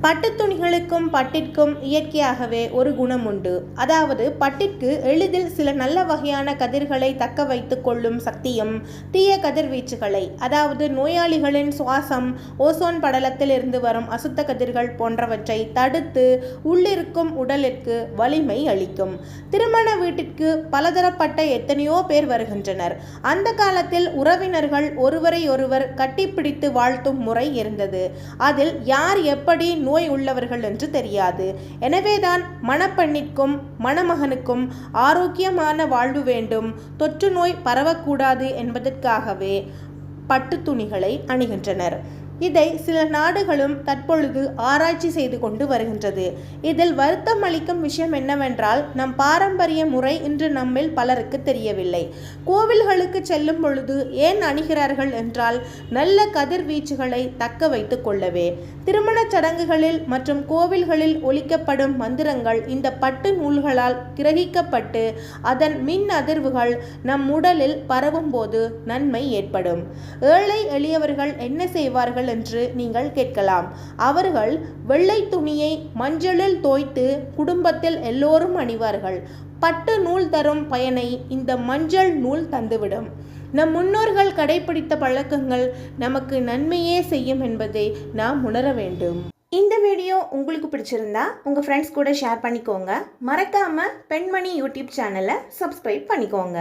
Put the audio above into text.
பட்டுத் துணிகளுக்கும் பட்டிற்கும் இயற்கையாகவே ஒரு குணம் உண்டு அதாவது பட்டிற்கு எளிதில் சில நல்ல வகையான கதிர்களை தக்க வைத்து கொள்ளும் சக்தியும் தீய கதிர்வீச்சுகளை அதாவது நோயாளிகளின் சுவாசம் ஓசோன் படலத்தில் இருந்து வரும் அசுத்த கதிர்கள் போன்றவற்றை தடுத்து உள்ளிருக்கும் உடலிற்கு வலிமை அளிக்கும். திருமண வீட்டிற்கு பலதரப்பட்ட எத்தனையோ பேர் வருகின்றனர். அந்த காலத்தில் உறவினர்கள் ஒருவரை ஒருவர் கட்டிப்பிடித்து வாழ்த்தும் முறை இருந்தது. அதில் யார் எப்படி நோய் உள்ளவர்கள் என்று தெரியாது. எனவேதான் மணப்பெண்ணிற்கும் மணமகனுக்கும் ஆரோக்கியமான வாழ்வு வேண்டும். தொற்று நோய் பரவக்கூடாது என்பதற்காகவே பட்டு துணிகளை அணிகின்றனர். இதை சில நாடுகளும் தற்பொழுது ஆராய்ச்சி செய்து கொண்டு வருகின்றது. இதில் வருத்தம் அளிக்கும் விஷயம் என்னவென்றால் நம் பாரம்பரிய முறை இன்று நம்மில் பலருக்கு தெரியவில்லை. கோவில்களுக்கு செல்லும் பொழுது ஏன் அணிகிறார்கள் என்றால் நல்ல கதிர்வீச்சுகளை தக்க வைத்துக் கொள்ளவே. திருமணச் சடங்குகளில் மற்றும் கோவில்களில் ஒலிக்கப்படும் மந்திரங்கள் இந்த பட்டு நூல்களால் கிரகிக்கப்பட்டு அதன் மின் அதிர்வுகள் நம் உடலில் பரவும் போது நன்மை ஏற்படும். ஏழை எளியவர்கள் என்ன செய்வார்கள் என்று நீங்கள் கேட்கலாம். அவர்கள் வெள்ளை துணியை மஞ்சளில் தோய்த்து குடும்பத்தில் எல்லோரும் அணிவார்கள். பட்டு நூல் தரும் பயனை இந்த மஞ்சள் நூல் தந்துவிடும். நம் முன்னோர்கள் கடைபிடித்த பழக்கங்கள் நமக்கு நன்மையே செய்யும் என்பதை நாம் உணர வேண்டும். இந்த வீடியோ உங்களுக்கு பிடிச்சிருந்தா உங்கள் ஃப்ரெண்ட்ஸ் கூட ஷேர் பண்ணிக்கோங்க. மறக்காமல் பெண்மணி யூடியூப் சேனலை சப்ஸ்கிரைப் பண்ணிக்கோங்க.